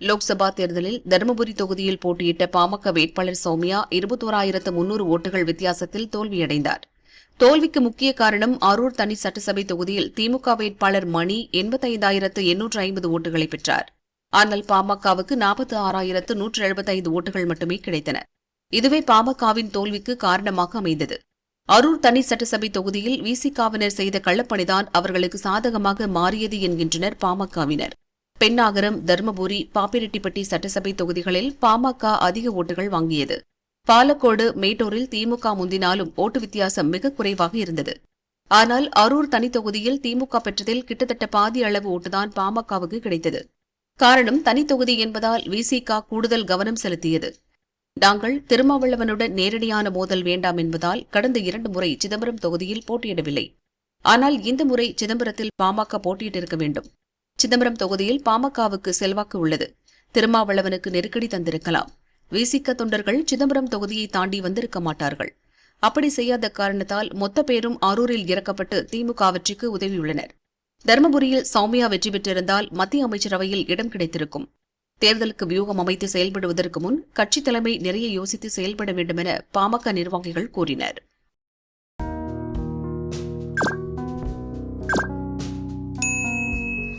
Lok Sabha தேர்தலில் தருமபுரி தொகுதியில் போட்டியிட்ட பாமக வேட்பாளர் சௌமியா இருபத்தோராயிரத்து முன்னூறு ஓட்டுகள் வித்தியாசத்தில் தோல்வியடைந்தார். தோல்விக்கு முக்கிய காரணம் அரூர் தனி சட்டசபை தொகுதியில் திமுக வேட்பாளர் மணி எண்பத்தைந்தாயிரத்து எண்ணூற்று ஐம்பது ஓட்டுகளை பெற்றார். ஆனால் பாமகவுக்கு நாற்பத்தி ஆறாயிரத்து நூற்று எழுபத்தைந்து ஓட்டுகள் மட்டுமே கிடைத்தன. இதுவே பாமகவின் தோல்விக்கு காரணமாக அமைந்தது. அரூர் தனி சட்டசபை தொகுதியில் விசிகாவினர் செய்த கள்ளப்பணிதான் அவர்களுக்கு சாதகமாக மாறியது என்கின்றனர் பாமகவினர். பெண்ணாகரம் தருமபுரி பாப்பிரெட்டிப்பட்டி சட்டசபை தொகுதிகளில் பாமக அதிக ஓட்டுகள் வாங்கியது. பாலக்கோடு மேட்டூரில் திமுக முந்தினாலும் ஓட்டு வித்தியாசம் மிக குறைவாக இருந்தது. ஆனால் அரூர் தனி தொகுதியில் திமுக பெற்றதில் கிட்டத்தட்ட பாதி அளவு ஓட்டுதான் பாமகவுக்கு கிடைத்தது. காரணம் தனித்தொகுதி என்பதால் விசிக கூடுதல் கவனம் செலுத்தியது. நாங்கள் திருமாவளவனுடன் நேரடியான மோதல் வேண்டாம் என்பதால் கடந்த இரண்டு முறை சிதம்பரம் தொகுதியில் போட்டியிடவில்லை. ஆனால் இந்த முறை சிதம்பரத்தில் பாமக போட்டியிட்டிருக்க வேண்டும். சிதம்பரம் தொகுதியில் பாமகவுக்கு செல்வாக்கு உள்ளது. திருமாவளவனுக்கு நெருக்கடி தந்திருக்கலாம். விசிக தொண்டர்கள் சிதம்பரம் தொகுதியை தாண்டி வந்திருக்க மாட்டார்கள். அப்படி செய்யாத காரணத்தால் மொத்த பேரும் அரூரில் இறக்கப்பட்டு திமுக வெற்றிக்கு உதவியுள்ளனர். தருமபுரியில் சௌமியா வெற்றி பெற்றிருந்தால் மத்திய அமைச்சரவையில் இடம் கிடைத்திருக்கும். தேர்தலுக்கு வியூகம் அமைத்து செயல்படுவதற்கு முன் கட்சி தலைமை நிறைய யோசித்து செயல்பட வேண்டுமென பாமக நிர்வாகிகள் கூறினர்.